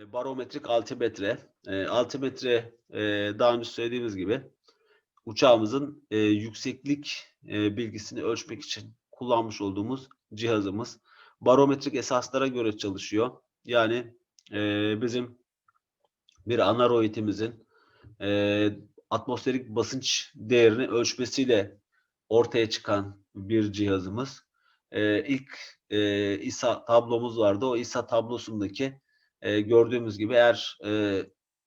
E, barometrik altimetre. E, altimetre e, daha önce söylediğimiz gibi uçağımızın e, yükseklik e, bilgisini ölçmek için kullanmış olduğumuz cihazımız. Barometrik esaslara göre çalışıyor. Yani e, bizim bir anaroidimizin e, atmosferik basınç değerini ölçmesiyle ortaya çıkan bir cihazımız. E, ilk e, İSA tablomuz vardı. O İSA tablosundaki e, gördüğümüz gibi eğer e,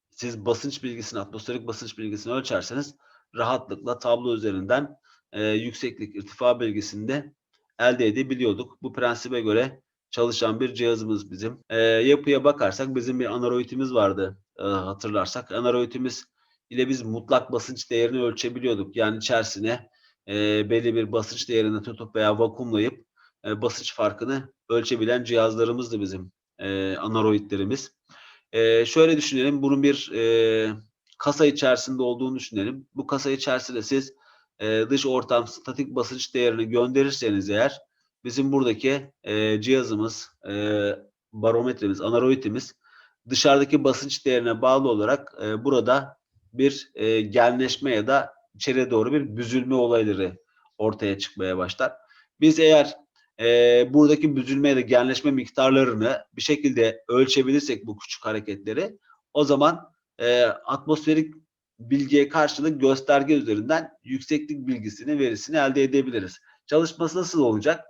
siz basınç bilgisini, atmosferik basınç bilgisini ölçerseniz rahatlıkla tablo üzerinden e, yükseklik, irtifa bilgisini de elde edebiliyorduk. Bu prensibe göre çalışan bir cihazımız bizim. E, yapıya bakarsak bizim bir anaroidimiz vardı e, hatırlarsak. Anaroidimiz ile biz mutlak basınç değerini ölçebiliyorduk. Yani içerisine e, belli bir basınç değerini tutup veya vakumlayıp e, basınç farkını ölçebilen cihazlarımızdı bizim e, anaroidlerimiz. E, şöyle düşünelim, bunun bir e, kasa içerisinde olduğunu düşünelim. Bu kasa içerisinde siz e, dış ortam statik basınç değerini gönderirseniz eğer bizim buradaki e, cihazımız, e, barometremiz, anaroidimiz dışarıdaki basınç değerine bağlı olarak e, burada bir e, genleşme ya da içeriye doğru bir büzülme olayları ortaya çıkmaya başlar. Biz eğer e, buradaki büzülme ya da genleşme miktarlarını bir şekilde ölçebilirsek bu küçük hareketleri o zaman e, atmosferik bilgiye karşılık gösterge üzerinden yükseklik bilgisini, verisini elde edebiliriz. Çalışması nasıl olacak?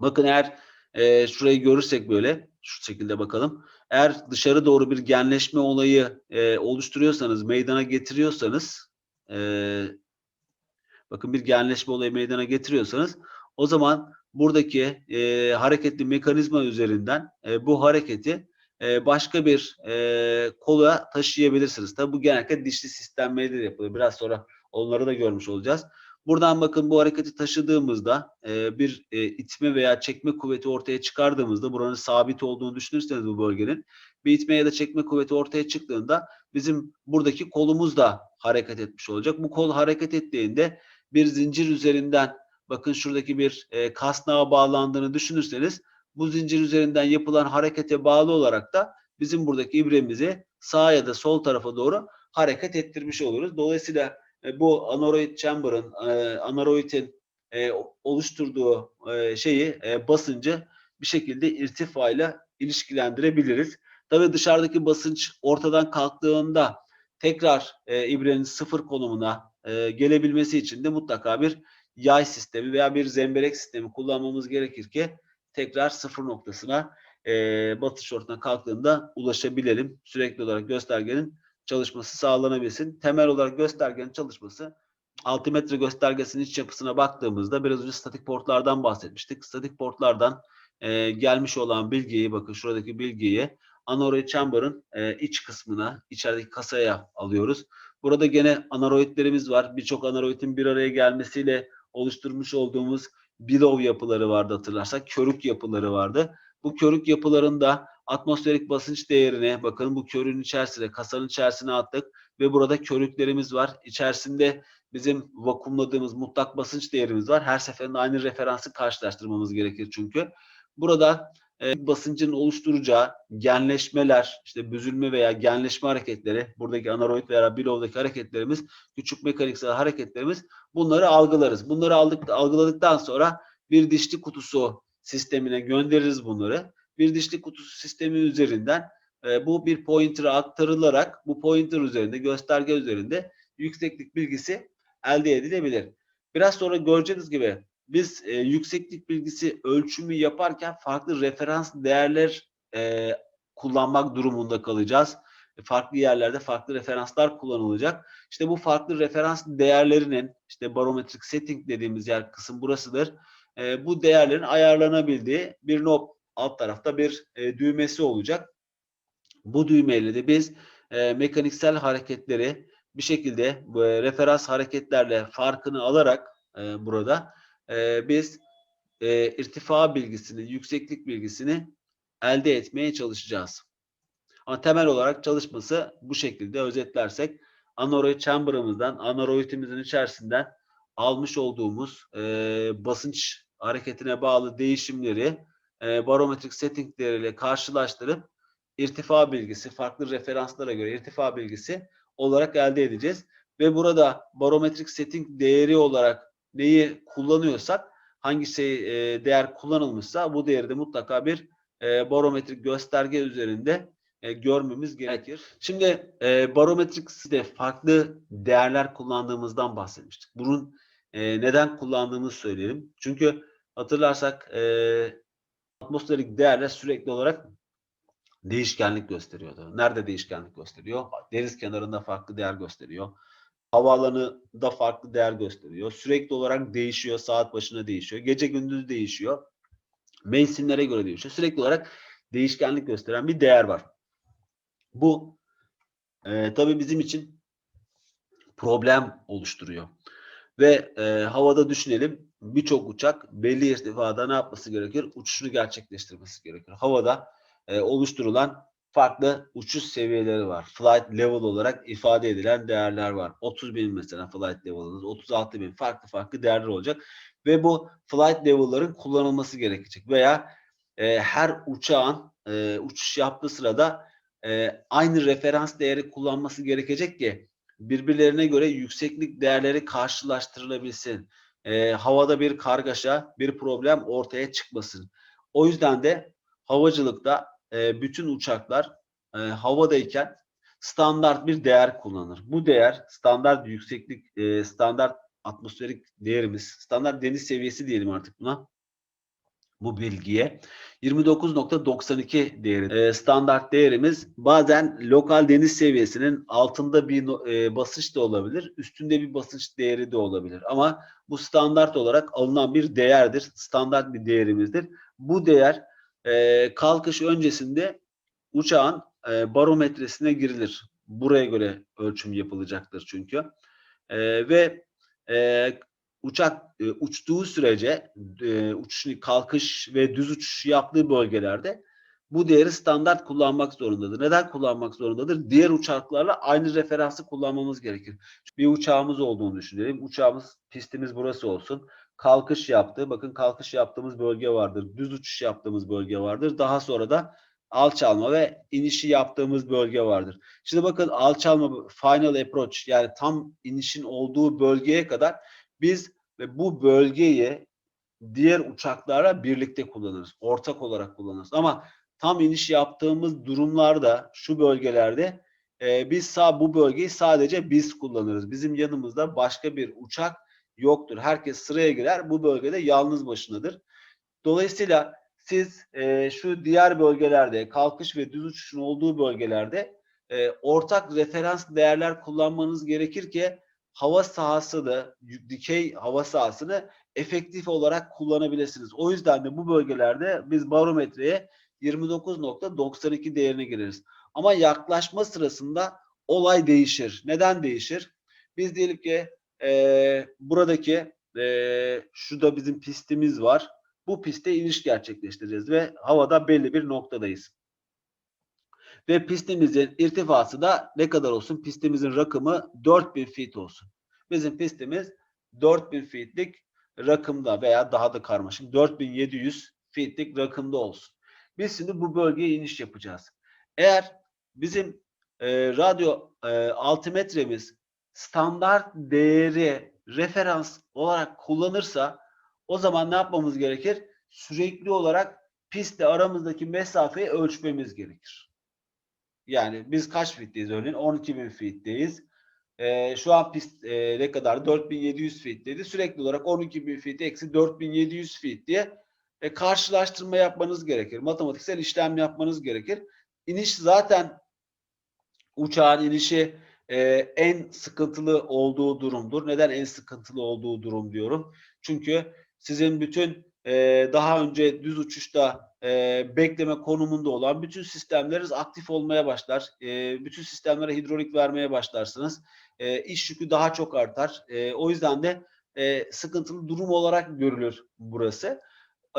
Bakın eğer e, şurayı görürsek böyle şu şekilde bakalım. Eğer dışarı doğru bir genleşme olayı e, oluşturuyorsanız, meydana getiriyorsanız e, bakın bir genleşme olayı meydana getiriyorsanız o zaman buradaki e, hareketli mekanizma üzerinden e, bu hareketi e, başka bir e, kola taşıyabilirsiniz. Tabi bu genellikle dişli sistemleriyle yapılıyor. Biraz sonra onları da görmüş olacağız. Buradan bakın bu hareketi taşıdığımızda e, bir e, itme veya çekme kuvveti ortaya çıkardığımızda buranın sabit olduğunu düşünürseniz bu bölgenin bir itme ya da çekme kuvveti ortaya çıktığında bizim buradaki kolumuz da hareket etmiş olacak. Bu kol hareket ettiğinde bir zincir üzerinden bakın şuradaki bir e, kasnağa bağlandığını düşünürseniz bu zincir üzerinden yapılan harekete bağlı olarak da bizim buradaki ibremizi sağa ya da sol tarafa doğru hareket ettirmiş oluruz. Dolayısıyla e, bu anaroid chamber'ın, e, anaroidin e, oluşturduğu e, şeyi, e, basıncı bir şekilde irtifayla ilişkilendirebiliriz. Tabii dışarıdaki basınç ortadan kalktığında tekrar e, ibrenin sıfır konumuna e, gelebilmesi için de mutlaka bir yay sistemi veya bir zemberek sistemi kullanmamız gerekir ki tekrar sıfır noktasına e, batış ortadan kalktığında ulaşabilelim. Sürekli olarak göstergenin çalışması sağlanabilsin. Temel olarak göstergenin çalışması altimetre göstergesinin iç yapısına baktığımızda biraz önce statik portlardan bahsetmiştik. Statik portlardan e, gelmiş olan bilgiyi bakın şuradaki bilgiyi anaroid chamber'ın e, iç kısmına, içerideki kasaya alıyoruz. Burada gene anaroidlerimiz var. Birçok anaroidin bir araya gelmesiyle oluşturmuş olduğumuz below yapıları vardı hatırlarsak. Körük yapıları vardı. Bu körük yapılarında atmosferik basınç değerini bakın bu körün içerisine, kasanın içerisine attık ve burada körüklerimiz var. İçerisinde bizim vakumladığımız mutlak basınç değerimiz var. Her seferinde aynı referansı karşılaştırmamız gerekir çünkü. Burada e, basıncın oluşturacağı genleşmeler, işte büzülme veya genleşme hareketleri, buradaki anaroid veya bilow'daki hareketlerimiz, küçük mekaniksel hareketlerimiz bunları algılarız. Bunları aldık, algıladıktan sonra bir dişli kutusu sistemine göndeririz bunları. Bir dişli kutusu sistemi üzerinden e, bu bir pointer'a aktarılarak bu pointer üzerinde, gösterge üzerinde yükseklik bilgisi elde edilebilir. Biraz sonra göreceğiniz gibi biz e, yükseklik bilgisi ölçümü yaparken farklı referans değerler e, kullanmak durumunda kalacağız. E, farklı yerlerde farklı referanslar kullanılacak. İşte bu farklı referans değerlerinin işte barometrik setting dediğimiz yer kısım burasıdır. E, bu değerlerin ayarlanabildiği bir knob alt tarafta bir e, düğmesi olacak. Bu düğmeyle de biz e, mekaniksel hareketleri bir şekilde e, referans hareketlerle farkını alarak e, burada e, biz e, irtifa bilgisini, yükseklik bilgisini elde etmeye çalışacağız. Ama temel olarak çalışması bu şekilde özetlersek anaroid chamber'ımızdan, anaroidimizin içerisinden almış olduğumuz e, basınç hareketine bağlı değişimleri e, barometrik settingleriyle karşılaştırıp irtifa bilgisi, farklı referanslara göre irtifa bilgisi olarak elde edeceğiz. Ve burada barometrik setting değeri olarak neyi kullanıyorsak, hangi şey e, değer kullanılmışsa bu değeri de mutlaka bir e, barometrik gösterge üzerinde e, görmemiz gerekir. Şimdi e, barometrik site farklı değerler kullandığımızdan bahsetmiştik. Bunun e, neden kullandığımızı söyleyelim. Çünkü hatırlarsak e, atmosferik değerler sürekli olarak değişkenlik gösteriyordu. Nerede değişkenlik gösteriyor? Deniz kenarında farklı değer gösteriyor. Havaalanında farklı değer gösteriyor. Sürekli olarak değişiyor. Saat başına değişiyor. Gece gündüz değişiyor. Mevsimlere göre değişiyor. Sürekli olarak değişkenlik gösteren bir değer var. Bu e, tabii bizim için problem oluşturuyor. Ve e, havada düşünelim birçok uçak belli irtifada ne yapması gerekir? Uçuşunu gerçekleştirmesi gerekir. Havada e, oluşturulan farklı uçuş seviyeleri var. Flight level olarak ifade edilen değerler var. 30 bin mesela flight level'ınız, 36 bin farklı farklı değerler olacak. Ve bu flight level'ların kullanılması gerekecek. Veya e, her uçağın e, uçuş yaptığı sırada e, aynı referans değeri kullanması gerekecek ki birbirlerine göre yükseklik değerleri karşılaştırılabilsin. E, havada bir kargaşa, bir problem ortaya çıkmasın. O yüzden de havacılıkta e, bütün uçaklar e, havadayken standart bir değer kullanır. Bu değer standart yükseklik, e, standart atmosferik değerimiz, standart deniz seviyesi diyelim artık buna bu bilgiye. 29.92 değeri. E, standart değerimiz bazen lokal deniz seviyesinin altında bir e, basınç da olabilir üstünde bir basınç değeri de olabilir. Ama bu standart olarak alınan bir değerdir standart bir değerimizdir. Bu değer e, kalkış öncesinde uçağın e, barometresine girilir buraya göre ölçüm yapılacaktır çünkü e, ve e, uçak e, uçtuğu sürece e, uçuş kalkış ve düz uçuş yaptığı bölgelerde bu değeri standart kullanmak zorundadır. Neden kullanmak zorundadır? Diğer uçaklarla aynı referansı kullanmamız gerekir. Bir uçağımız olduğunu düşünelim. Uçağımız, pistimiz burası olsun. Kalkış yaptı. Bakın kalkış yaptığımız bölge vardır. Düz uçuş yaptığımız bölge vardır. Daha sonra da alçalma ve inişi yaptığımız bölge vardır. Şimdi bakın alçalma final approach yani tam inişin olduğu bölgeye kadar biz ve bu bölgeyi diğer uçaklara birlikte kullanırız. Ortak olarak kullanırız. Ama tam iniş yaptığımız durumlarda şu bölgelerde e, biz sağ bu bölgeyi sadece biz kullanırız. Bizim yanımızda başka bir uçak yoktur. Herkes sıraya girer. Bu bölgede yalnız başınadır. Dolayısıyla siz e, şu diğer bölgelerde kalkış ve düz uçuşun olduğu bölgelerde e, ortak referans değerler kullanmanız gerekir ki hava sahası da dikey hava sahasını efektif olarak kullanabilirsiniz. O yüzden de bu bölgelerde biz barometreye 29.92 değerine gireriz. Ama yaklaşma sırasında olay değişir. Neden değişir? Biz diyelim ki e, buradaki e, şurada bizim pistimiz var. Bu piste iniş gerçekleştireceğiz ve havada belli bir noktadayız. Ve pistimizin irtifası da ne kadar olsun? Pistimizin rakımı 4000 feet olsun. Bizim pistimiz 4000 feetlik rakımda veya daha da karmaşık 4700 feetlik rakımda olsun. Biz şimdi bu bölgeye iniş yapacağız. Eğer bizim e, radyo e, altimetremiz standart değeri referans olarak kullanırsa o zaman ne yapmamız gerekir? Sürekli olarak pistle aramızdaki mesafeyi ölçmemiz gerekir. Yani biz kaç feet'teyiz örneğin? 12.000 feet'teyiz. Ee, şu an pist e, ne kadar? 4700 feet dedi. Sürekli olarak 12.000 feet eksi 4700 feet diye e, karşılaştırma yapmanız gerekir. Matematiksel işlem yapmanız gerekir. İniş zaten uçağın inişi e, en sıkıntılı olduğu durumdur. Neden en sıkıntılı olduğu durum diyorum? Çünkü sizin bütün e, daha önce düz uçuşta e, bekleme konumunda olan bütün sistemleriniz aktif olmaya başlar. E, bütün sistemlere hidrolik vermeye başlarsınız. E, iş yükü daha çok artar. E, o yüzden de e, sıkıntılı durum olarak görülür burası.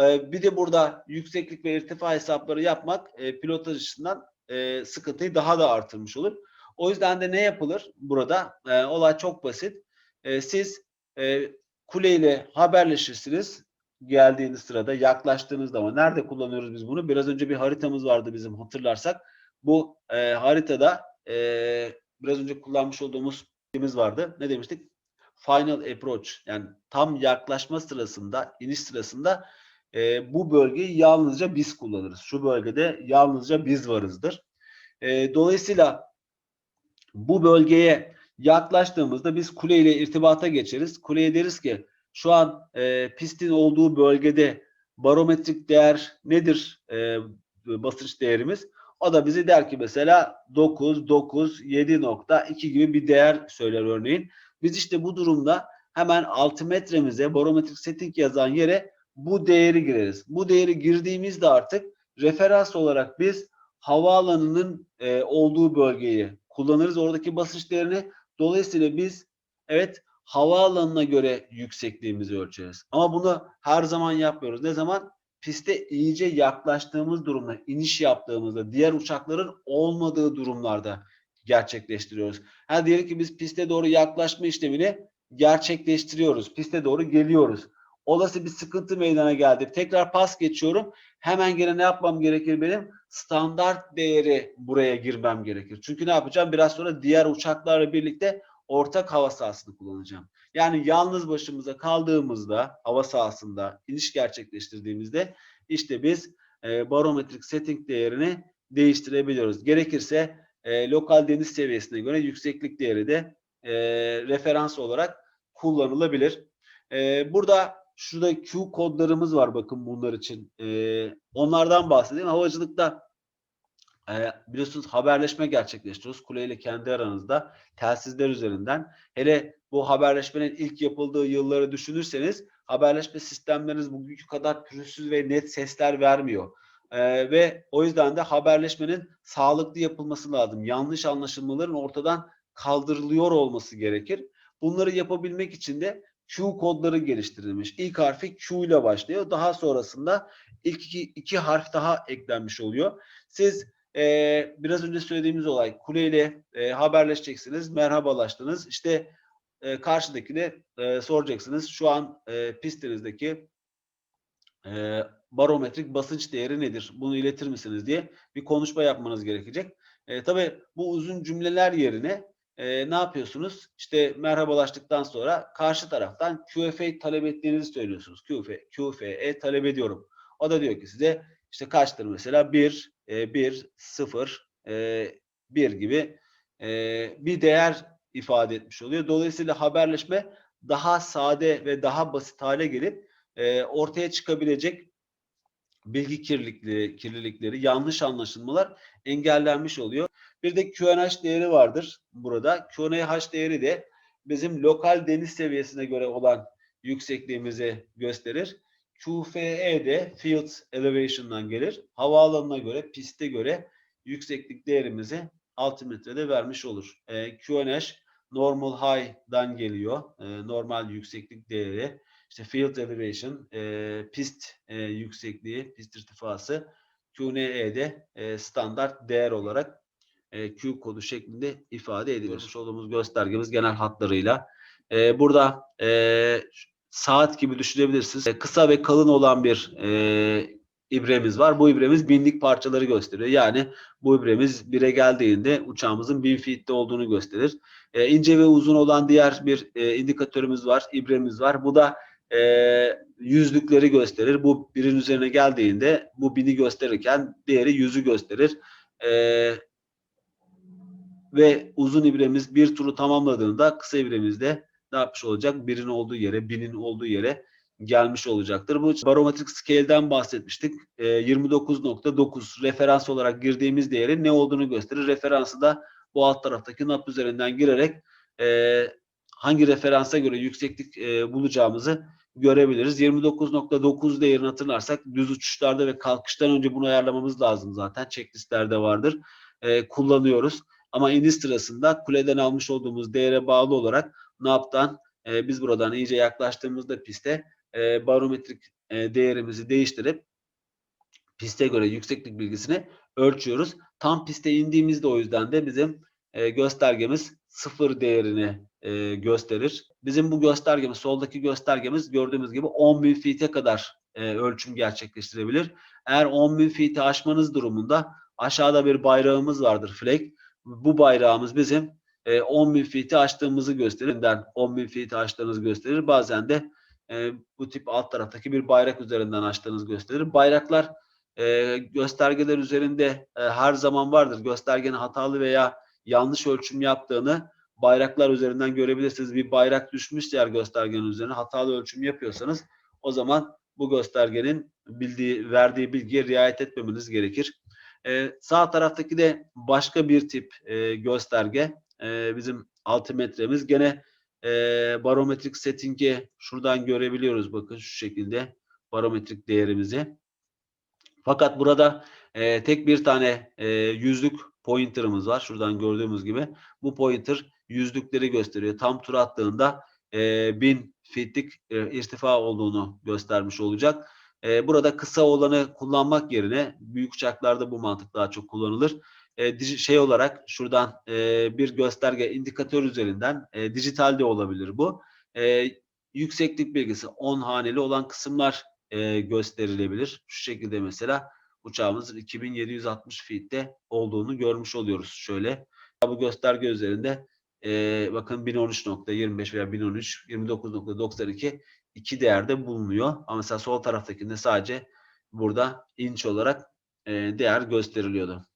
E, bir de burada yükseklik ve irtifa hesapları yapmak e, pilotaj açısından e, sıkıntıyı daha da artırmış olur. O yüzden de ne yapılır burada? E, olay çok basit. E, siz e, kuleyle haberleşirsiniz geldiğiniz sırada yaklaştığınız zaman nerede kullanıyoruz biz bunu? Biraz önce bir haritamız vardı bizim hatırlarsak. bu e, haritada e, biraz önce kullanmış olduğumuz şeyimiz vardı. Ne demiştik? Final approach yani tam yaklaşma sırasında, iniş sırasında e, bu bölgeyi yalnızca biz kullanırız. Şu bölgede yalnızca biz varızdır. E, dolayısıyla bu bölgeye yaklaştığımızda biz kule ile irtibata geçeriz. Kuleye deriz ki şu an e, pistin olduğu bölgede barometrik değer nedir e, basınç değerimiz? O da bize der ki mesela 9, 9, 7.2 gibi bir değer söyler örneğin. Biz işte bu durumda hemen altimetremize barometrik setting yazan yere bu değeri gireriz. Bu değeri girdiğimizde artık referans olarak biz havaalanının e, olduğu bölgeyi kullanırız. Oradaki basınç değerini. Dolayısıyla biz evet havaalanına göre yüksekliğimizi ölçeriz. Ama bunu her zaman yapmıyoruz. Ne zaman? Piste iyice yaklaştığımız durumda, iniş yaptığımızda, diğer uçakların olmadığı durumlarda gerçekleştiriyoruz. Ha diyelim ki biz piste doğru yaklaşma işlemini gerçekleştiriyoruz. Piste doğru geliyoruz. Olası bir sıkıntı meydana geldi. Tekrar pas geçiyorum. Hemen gene ne yapmam gerekir benim? Standart değeri buraya girmem gerekir. Çünkü ne yapacağım? Biraz sonra diğer uçaklarla birlikte ortak hava sahasını kullanacağım. Yani yalnız başımıza kaldığımızda hava sahasında iniş gerçekleştirdiğimizde işte biz e, barometrik setting değerini değiştirebiliyoruz. Gerekirse e, lokal deniz seviyesine göre yükseklik değeri de e, referans olarak kullanılabilir. E, burada şurada Q kodlarımız var bakın bunlar için. E, onlardan bahsedeyim. Havacılıkta e, biliyorsunuz haberleşme gerçekleştiriyoruz. Kuleyle kendi aranızda telsizler üzerinden. Hele bu haberleşmenin ilk yapıldığı yılları düşünürseniz haberleşme sistemleriniz bugünkü kadar pürüzsüz ve net sesler vermiyor. Ee, ve o yüzden de haberleşmenin sağlıklı yapılması lazım. Yanlış anlaşılmaların ortadan kaldırılıyor olması gerekir. Bunları yapabilmek için de Q kodları geliştirilmiş. İlk harfi Q ile başlıyor. Daha sonrasında ilk iki, iki harf daha eklenmiş oluyor. Siz e, biraz önce söylediğimiz olay kuleyle e, haberleşeceksiniz, merhabalaştınız. İşte e, karşıdakine e, soracaksınız. Şu an e, pistinizdeki e, barometrik basınç değeri nedir? Bunu iletir misiniz diye bir konuşma yapmanız gerekecek. E, tabii bu uzun cümleler yerine e, ne yapıyorsunuz? İşte merhabalaştıktan sonra karşı taraftan QFA talep ettiğinizi söylüyorsunuz. QFA, QFA talep ediyorum. O da diyor ki size işte kaçtır mesela 1, 1, 0, 1 gibi e, bir değer ifade etmiş oluyor. Dolayısıyla haberleşme daha sade ve daha basit hale gelip e, ortaya çıkabilecek bilgi kirlilikleri, kirlilikleri, yanlış anlaşılmalar engellenmiş oluyor. Bir de QNH değeri vardır burada. QNH değeri de bizim lokal deniz seviyesine göre olan yüksekliğimizi gösterir. QFE de Field Elevation'dan gelir. Havaalanına göre, piste göre yükseklik değerimizi altimetrede vermiş olur. E, QNH normal high'dan geliyor. E, normal yükseklik değeri. İşte field elevation, e, pist e, yüksekliği, pist irtifası QNE'de e, standart değer olarak e, Q kodu şeklinde ifade edilir. olduğumuz göstergemiz genel hatlarıyla. E, burada e, saat gibi düşünebilirsiniz. E, kısa ve kalın olan bir e, ibremiz var. Bu ibremiz binlik parçaları gösteriyor. Yani bu ibremiz bire geldiğinde uçağımızın bin feet'te olduğunu gösterir. E, ince ve uzun olan diğer bir e, indikatörümüz var, ibremiz var. Bu da e, yüzlükleri gösterir. Bu birin üzerine geldiğinde bu bini gösterirken diğeri yüzü gösterir. E, ve uzun ibremiz bir turu tamamladığında kısa ibremizde ne yapmış olacak? Birin olduğu yere, binin olduğu yere gelmiş olacaktır. Bu barometrik scale'den bahsetmiştik. E, 29.9 referans olarak girdiğimiz değerin ne olduğunu gösterir. Referansı da bu alt taraftaki nap üzerinden girerek e, hangi referansa göre yükseklik e, bulacağımızı görebiliriz. 29.9 değerini hatırlarsak düz uçuşlarda ve kalkıştan önce bunu ayarlamamız lazım zaten. Checklistlerde vardır. E, kullanıyoruz. Ama iniş sırasında kuleden almış olduğumuz değere bağlı olarak NAP'tan e, biz buradan iyice yaklaştığımızda piste e, barometrik e, değerimizi değiştirip piste göre yükseklik bilgisini ölçüyoruz. Tam piste indiğimizde o yüzden de bizim e, göstergemiz sıfır değerini e, gösterir. Bizim bu göstergemiz, soldaki göstergemiz gördüğümüz gibi 10.000 feet'e kadar e, ölçüm gerçekleştirebilir. Eğer 10.000 feet'i aşmanız durumunda aşağıda bir bayrağımız vardır flag. Bu bayrağımız bizim e, 10.000 feet'i aştığımızı gösterir. 10.000 feet'i aştığınızı gösterir. Bazen de e, bu tip alt taraftaki bir bayrak üzerinden açtığınız gösterir. Bayraklar e, göstergeler üzerinde e, her zaman vardır. Göstergenin hatalı veya yanlış ölçüm yaptığını bayraklar üzerinden görebilirsiniz. Bir bayrak düşmüş diğer göstergenin üzerine hatalı ölçüm yapıyorsanız o zaman bu göstergenin bildiği, verdiği bilgiye riayet etmemeniz gerekir. E, sağ taraftaki de başka bir tip e, gösterge. E, bizim altimetremiz. Gene e, barometrik setting'i şuradan görebiliyoruz. Bakın şu şekilde barometrik değerimizi. Fakat burada e, tek bir tane e, yüzlük pointer'ımız var. Şuradan gördüğümüz gibi. Bu pointer yüzlükleri gösteriyor. Tam tur attığında e, 1000 feet'lik e, irtifa olduğunu göstermiş olacak. E, burada kısa olanı kullanmak yerine büyük uçaklarda bu mantık daha çok kullanılır. E, şey olarak şuradan e, bir gösterge indikatör üzerinden e, dijital de olabilir bu. E, yükseklik bilgisi 10 haneli olan kısımlar e, gösterilebilir. Şu şekilde mesela uçağımızın 2760 feet'te olduğunu görmüş oluyoruz. Şöyle bu gösterge üzerinde e, bakın 1013.25 veya 1013 29.92 iki değerde bulunuyor. Ama mesela sol taraftakinde sadece burada inç olarak değer gösteriliyordu.